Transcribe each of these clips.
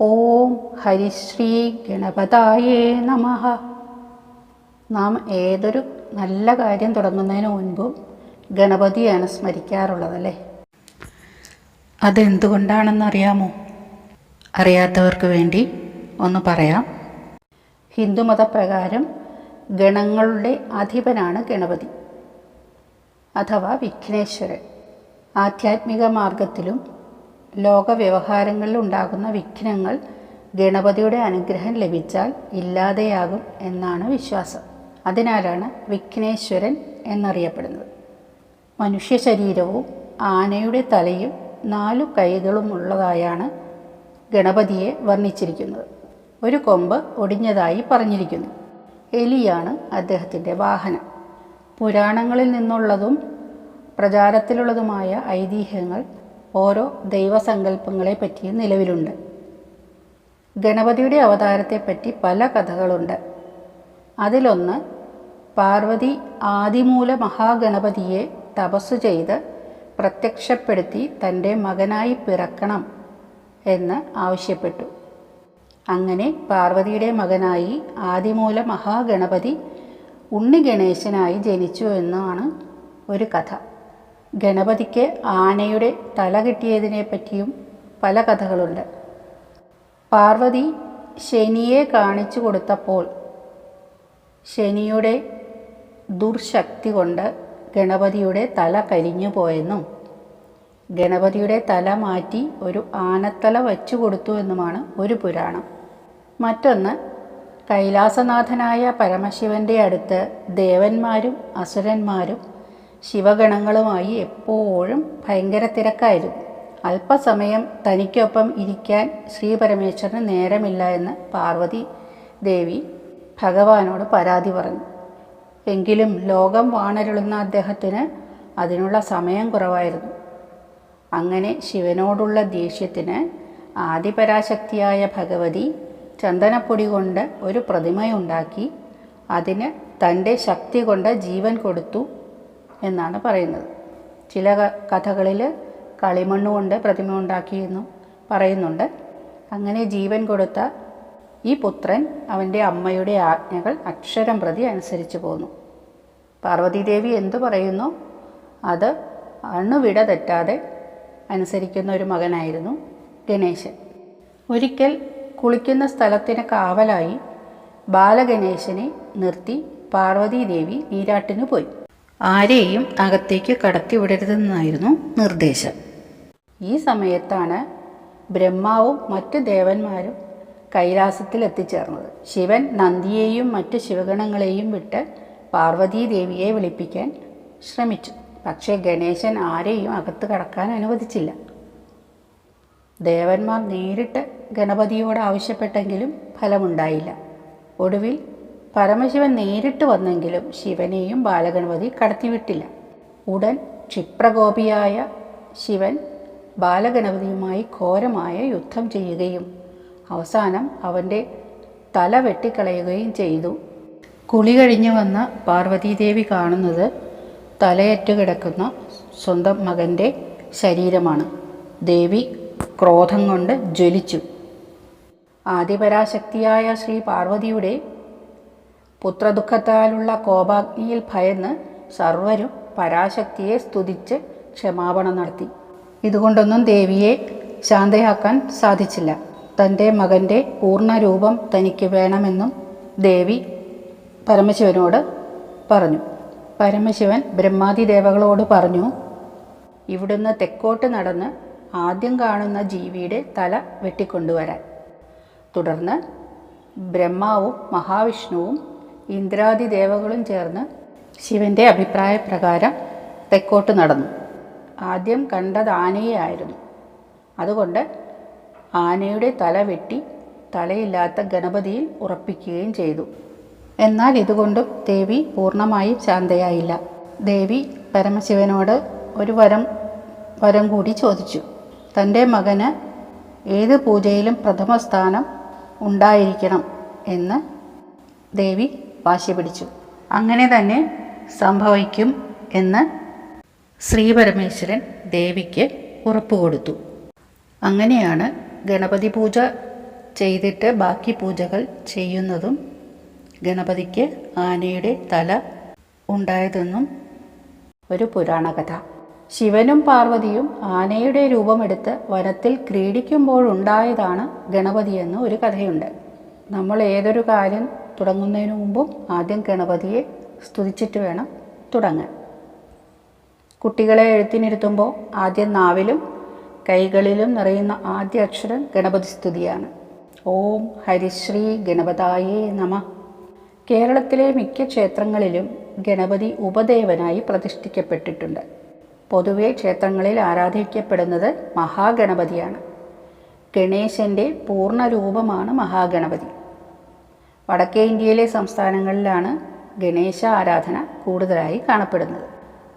ഓം ഹരിശ്രീ ഗണപതായേ നമ. നാം ഏതൊരു നല്ല കാര്യം തുടങ്ങുന്നതിന് മുൻപും ഗണപതിയാണ് സ്മരിക്കാറുള്ളതല്ലേ? അതെന്തുകൊണ്ടാണെന്നറിയാമോ? അറിയാത്തവർക്ക് വേണ്ടി ഒന്ന് പറയാം. ഹിന്ദുമതപ്രകാരം ഗണങ്ങളുടെ അധിപനാണ് ഗണപതി അഥവാ വിഘ്നേശ്വരൻ. ആധ്യാത്മിക മാർഗത്തിലും ലോക വ്യവഹാരങ്ങളിൽ ഉണ്ടാകുന്ന വിഘ്നങ്ങൾ ഗണപതിയുടെ അനുഗ്രഹം ലഭിച്ചാൽ ഇല്ലാതെയാകും എന്നാണ് വിശ്വാസം. അതിനാലാണ് വിഘ്നേശ്വരൻ എന്നറിയപ്പെടുന്നത്. മനുഷ്യ ശരീരവും ആനയുടെ തലയും നാലു കൈകളും ഉള്ളതായാണ് ഗണപതിയെ വർണിച്ചിരിക്കുന്നത്. ഒരു കൊമ്പ് ഒടിഞ്ഞതായി പറഞ്ഞിരിക്കുന്നു. എലിയാണ് അദ്ദേഹത്തിന്റെ വാഹനം. പുരാണങ്ങളിൽ നിന്നുള്ളതും പ്രചാരത്തിലുള്ളതുമായ ഐതിഹ്യങ്ങൾ ഓരോ ദൈവസങ്കല്പങ്ങളെ പറ്റിയും നിലവിലുണ്ട്. ഗണപതിയുടെ അവതാരത്തെപ്പറ്റി പല കഥകളുണ്ട്. അതിലൊന്ന് പാർവതി ആദിമൂല മഹാഗണപതിയെ തപസ്സു ചെയ്ത് പ്രത്യക്ഷപ്പെടുത്തി തന്റെ മകനായി പിറക്കണം എന്ന് ആവശ്യപ്പെട്ടു. അങ്ങനെ പാർവതിയുടെ മകനായി ആദിമൂല മഹാഗണപതി ഉണ്ണി ഗണേശനായി ജനിച്ചു എന്നാണ് ഒരു കഥ. ഗണപതിക്ക് ആനയുടെ തല കിട്ടിയതിനെ പറ്റിയും പല കഥകളുണ്ട്. പാർവതി ശനിയെ കാണിച്ചു കൊടുത്തപ്പോൾ ശനിയുടെ ദുർശക്തി കൊണ്ട് ഗണപതിയുടെ തല കരിഞ്ഞു പോയെന്നും ഗണപതിയുടെ തല മാറ്റി ഒരു ആനത്തല വച്ചു കൊടുത്തു എന്നുമാണ് ഒരു പുരാണം. മറ്റൊന്ന് കൈലാസനാഥനായ പരമശിവന്റെ അടുത്ത് ദേവന്മാരും അസുരന്മാരും ശിവഗണങ്ങളുമായി എപ്പോഴും ഭയങ്കര തിരക്കായിരുന്നു. അല്പസമയം തനിക്കൊപ്പം ഇരിക്കാൻ ശ്രീ പരമേശ്വരന് നേരമില്ല എന്ന് പാർവതി ദേവി ഭഗവാനോട് പരാതി പറഞ്ഞു. എങ്കിലും ലോകം വാണരുളുന്ന അദ്ദേഹത്തിന് അതിനുള്ള സമയം കുറവായിരുന്നു. അങ്ങനെ ശിവനോടുള്ള ദേഷ്യത്തിന് ആദിപരാശക്തിയായ ഭഗവതി ചന്ദനപ്പൊടി കൊണ്ട് ഒരു പ്രതിമയുണ്ടാക്കി അതിന് തന്റെ ശക്തി കൊണ്ട് ജീവൻ കൊടുത്തു എന്നാണ് പറയുന്നത്. ചില കഥകളിൽ കളിമണ്ണ് കൊണ്ട് പ്രതിമ ഉണ്ടാക്കിയെന്നും പറയുന്നുണ്ട്. അങ്ങനെ ജീവൻ കൊടുത്ത ഈ പുത്രൻ അവന്റെ അമ്മയുടെ ആജ്ഞകൾ അക്ഷരം പ്രതി അനുസരിച്ചു പോന്നു. പാർവതീദേവി എന്തു പറയുന്നു? അത് അണുവിട തെറ്റാതെ അനുസരിക്കുന്ന ഒരു മകനായിരുന്നു ഗണേശൻ. ഒരിക്കൽ കുളിക്കുന്ന സ്ഥലത്തിന് കാവലായി ബാലഗണേശനെ നിർത്തി പാർവതീദേവി നീരാട്ടിന് പോയി. ആരെയും അകത്തേക്ക് കടത്തിവിടരുതെന്നായിരുന്നു നിർദ്ദേശം. ഈ സമയത്താണ് ബ്രഹ്മാവും മറ്റ് ദേവന്മാരും കൈലാസത്തിൽ എത്തിച്ചേർന്നത് ശിവൻ നന്ദിയെയും മറ്റ് ശിവഗണങ്ങളെയും വിട്ട് പാർവതീദേവിയെ വിളിപ്പിക്കാൻ ശ്രമിച്ചു. പക്ഷേ ഗണേശൻ ആരെയും അകത്ത് കടക്കാൻ അനുവദിച്ചില്ല. ദേവന്മാർ നേരിട്ട് ഗണപതിയോട് ആവശ്യപ്പെട്ടെങ്കിലും ഫലമുണ്ടായില്ല. ഒടുവിൽ പരമശിവൻ നേരിട്ട് വന്നെങ്കിലും ശിവനെയും ബാലഗണപതി കടത്തിവിട്ടില്ല. ഉടൻ ക്ഷിപ്രകോപിയായ ശിവൻ ബാലഗണപതിയുമായി ഘോരമായ യുദ്ധം ചെയ്യുകയും അവസാനം അവന്റെ തല വെട്ടിക്കളയുകയും ചെയ്തു. കുളി കഴിഞ്ഞു വന്ന പാർവതീദേവി കാണുന്നത് തലയറ്റു കിടക്കുന്ന സ്വന്തം മകന്റെ ശരീരമാണ്. ദേവി ക്രോധം കൊണ്ട് ജ്വലിച്ചു. ആദിപരാശക്തിയായ ശ്രീ പാർവതിയുടെ പുത്രദുഃഖത്താലുള്ള കോപാഗ്നിയിൽ ഭയന്ന് സർവരും പരാശക്തിയെ സ്തുതിച്ച് ക്ഷമാപണം നടത്തി. ഇതുകൊണ്ടൊന്നും ദേവിയെ ശാന്തയാക്കാൻ സാധിച്ചില്ല. തന്റെ മകന്റെ പൂർണരൂപം തനിക്ക് വേണമെന്നും ദേവി പരമശിവനോട് പറഞ്ഞു. പരമശിവൻ ബ്രഹ്മാതി ദേവകളോട് പറഞ്ഞു ഇവിടുന്ന് തെക്കോട്ട് നടന്ന് ആദ്യം കാണുന്ന ജീവിയുടെ തല വെട്ടിക്കൊണ്ടുവരാൻ. തുടർന്ന് ബ്രഹ്മാവും മഹാവിഷ്ണുവും ഇന്ദ്രാദി ദേവകളും ചേർന്ന് ശിവന്റെ അഭിപ്രായപ്രകാരം തെക്കോട്ട് നടന്നു. ആദ്യം കണ്ടത് ആനയെയായിരുന്നു അതുകൊണ്ട് ആനയുടെ തല വെട്ടി തലയില്ലാത്ത ഗണപതിയിൽ ഉറപ്പിക്കുകയും ചെയ്തു. എന്നാൽ ഇതുകൊണ്ടും ദേവി പൂർണമായും ശാന്തയായില്ല. ദേവി പരമശിവനോട് ഒരു വരം വരം കൂടി ചോദിച്ചു. തന്റെ മകന് ഏത് പൂജയിലും പ്രഥമ സ്ഥാനം ഉണ്ടായിരിക്കണം എന്ന് ദേവി വാശി പിടിച്ചു. അങ്ങനെ തന്നെ സംഭവിക്കും എന്ന് ശ്രീപരമേശ്വരൻ ദേവിക്ക് ഉറപ്പ് കൊടുത്തു. അങ്ങനെയാണ് ഗണപതി പൂജ ചെയ്തിട്ട് ബാക്കി പൂജകൾ ചെയ്യുന്നതും ഗണപതിക്ക് ആനയുടെ തല ഉണ്ടായതെന്നും ഒരു പുരാണ കഥ. ശിവനും പാർവതിയും ആനയുടെ രൂപമെടുത്ത് വനത്തിൽ ക്രീഡിക്കുമ്പോഴുണ്ടായതാണ് ഗണപതിയെന്ന് ഒരു കഥയുണ്ട്. നമ്മൾ ഏതൊരു കാര്യം തുടങ്ങുന്നതിന് മുമ്പും ആദ്യം ഗണപതിയെ സ്തുതിച്ചിട്ട് വേണം തുടങ്ങാൻ. കുട്ടികളെ എഴുത്തിനിരുത്തുമ്പോൾ ആദ്യം നാവിലും കൈകളിലും നിറയുന്ന ആദ്യ അക്ഷരം ഗണപതി സ്തുതിയാണ്. ഓം ഹരിശ്രീ ഗണപതായേ നമ. കേരളത്തിലെ മിക്ക ക്ഷേത്രങ്ങളിലും ഗണപതി ഉപദേവനായി പ്രതിഷ്ഠിക്കപ്പെട്ടിട്ടുണ്ട്. പൊതുവെ ക്ഷേത്രങ്ങളിൽ ആരാധിക്കപ്പെടുന്നത് മഹാഗണപതിയാണ്. ഗണേശന്റെ പൂർണ രൂപമാണ് മഹാഗണപതി. വടക്കേ ഇന്ത്യയിലെ സംസ്ഥാനങ്ങളിലാണ് ഗണേശ ആരാധന കൂടുതലായി കാണപ്പെടുന്നത്.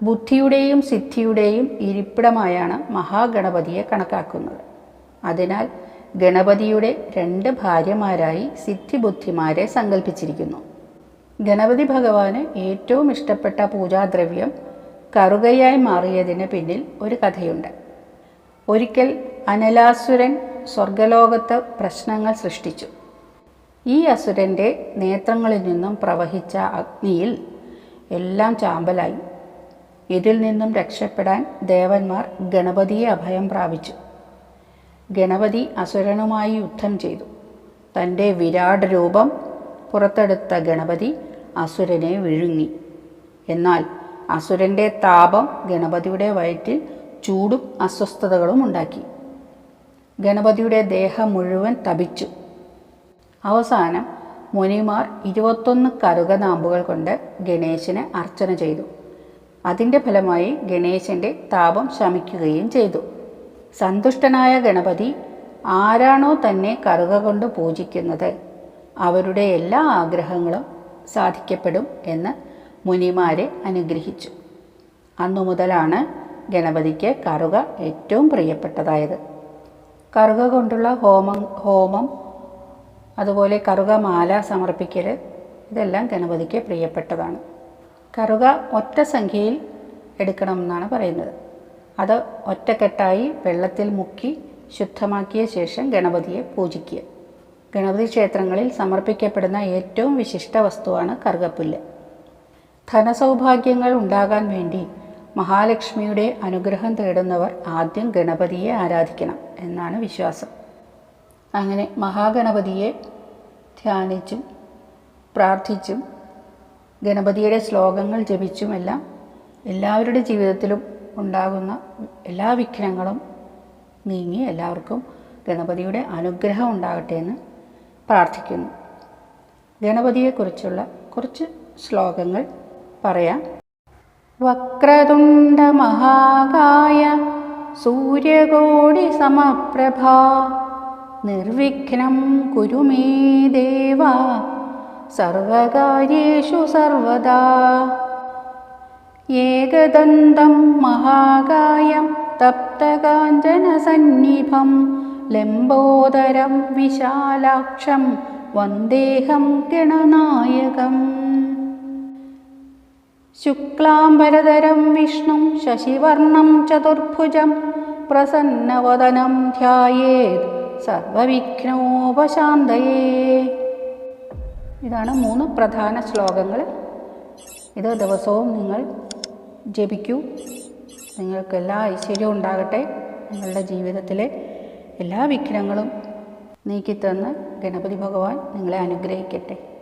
ബുദ്ധിയുടെയും സിദ്ധിയുടെയും ഇരിപ്പിടമായാണ് മഹാഗണപതിയെ കണക്കാക്കുന്നത്. അതിനാൽ ഗണപതിയുടെ രണ്ട് ഭാര്യമാരായി സിദ്ധിബുദ്ധിമാരെ സങ്കല്പിച്ചിരിക്കുന്നു ഗണപതി ഭഗവാന് ഏറ്റവും ഇഷ്ടപ്പെട്ട പൂജാദ്രവ്യം കറുകയായി മാറിയതിന് പിന്നിൽ ഒരു കഥയുണ്ട്. ഒരിക്കൽ അനലാസുരൻ സ്വർഗലോകത്ത് പ്രശ്നങ്ങൾ സൃഷ്ടിച്ചു. ഈ അസുരന്റെ നേത്രങ്ങളിൽ നിന്നും പ്രവഹിച്ച അഗ്നിയിൽ എല്ലാം ചാമ്പലായി. ഇതിൽ നിന്നും രക്ഷപ്പെടാൻ ദേവന്മാർ ഗണപതിയെ അഭയം പ്രാപിച്ചു. ഗണപതി അസുരനുമായി യുദ്ധം ചെയ്തു. തന്റെ വിരാട് രൂപം പുറത്തെടുത്ത ഗണപതി അസുരനെ വിഴുങ്ങി. എന്നാൽ അസുരന്റെ താപം ഗണപതിയുടെ വയറ്റിൽ ചൂടും അസ്വസ്ഥതകളും ഉണ്ടാക്കി. ഗണപതിയുടെ ദേഹം മുഴുവൻ തപിച്ചു. അവസാനം മുനിമാർ ഇരുപത്തൊന്ന് കറുകനാമ്പുകൾ കൊണ്ട് ഗണേശന് അർച്ചന ചെയ്തു. അതിന്റെ ഫലമായി ഗണേശന്റെ താപം ശമിക്കുകയും ചെയ്തു. സന്തുഷ്ടനായ ഗണപതി ആരാണോ തന്നെ കറുക കൊണ്ട് പൂജിക്കുന്നത് അവരുടെ എല്ലാ ആഗ്രഹങ്ങളും സാധിക്കപ്പെടും എന്ന് മുനിമാരെ അനുഗ്രഹിച്ചു. അന്നു മുതലാണ് ഗണപതിക്ക് കറുക ഏറ്റവും പ്രിയപ്പെട്ടതായത്. കറുക കൊണ്ടുള്ള ഹോമം ഹോമം അതുപോലെ കറുകമാല സമർപ്പിക്കൽ ഇതെല്ലാം ഗണപതിക്ക് പ്രിയപ്പെട്ടതാണ്. കറുക ഒറ്റ സംഖ്യയിൽ എടുക്കണമെന്നാണ് പറയുന്നത്. അത് ഒറ്റക്കെട്ടായി വെള്ളത്തിൽ മുക്കി ശുദ്ധമാക്കിയ ശേഷം ഗണപതിയെ പൂജിക്കുക. ഗണപതി ക്ഷേത്രങ്ങളിൽ സമർപ്പിക്കപ്പെടുന്ന ഏറ്റവും വിശിഷ്ട വസ്തുവാണ് കറുകപ്പുല്ല്. ധനസൗഭാഗ്യങ്ങൾ ഉണ്ടാകാൻ വേണ്ടി മഹാലക്ഷ്മിയുടെ അനുഗ്രഹം തേടുന്നവർ ആദ്യം ഗണപതിയെ ആരാധിക്കണം എന്നാണ് വിശ്വാസം. അങ്ങനെ മഹാഗണപതിയെ ധ്യാനിച്ചും പ്രാർത്ഥിച്ചും ഗണപതിയുടെ ശ്ലോകങ്ങൾ ജപിച്ചുമെല്ലാം എല്ലാവരുടെ ജീവിതത്തിലും ഉണ്ടാകുന്ന എല്ലാ വിഘ്നങ്ങളും നീങ്ങി എല്ലാവർക്കും ഗണപതിയുടെ അനുഗ്രഹം ഉണ്ടാകട്ടെ എന്ന് പ്രാർത്ഥിക്കുന്നു. ഗണപതിയെക്കുറിച്ചുള്ള കുറച്ച് ശ്ലോകങ്ങൾ പറയാം. വക്രതുണ്ട മഹാകായ സൂര്യകോടി സമപ്രഭ निर्विघ्नं कुरु मे देव सर्वकार्येषु सर्वदा एकदन्तं महाकायं तप्तकाञ्चनसन्निभं लम्बोदरं विशालाक्षं वन्देहं गणनायकम् शुक्लाम्बरधरं विष्णुं शशिवर्णं चतुर्भुजं प्रसन्नवदनं ध्यायेत् സർവവിഘ്നോപശാന്തയേ ഇതാണ് മൂന്ന് പ്രധാന ശ്ലോകങ്ങൾ ഇത് ദിവസവും നിങ്ങൾ ജപിക്കൂ. നിങ്ങൾക്ക് എല്ലാ ഐശ്വര്യവും ഉണ്ടാകട്ടെ. നിങ്ങളുടെ ജീവിതത്തിലെ എല്ലാ വിഘ്നങ്ങളും നീക്കിത്തന്ന് ഗണപതി ഭഗവാൻ നിങ്ങളെ അനുഗ്രഹിക്കട്ടെ.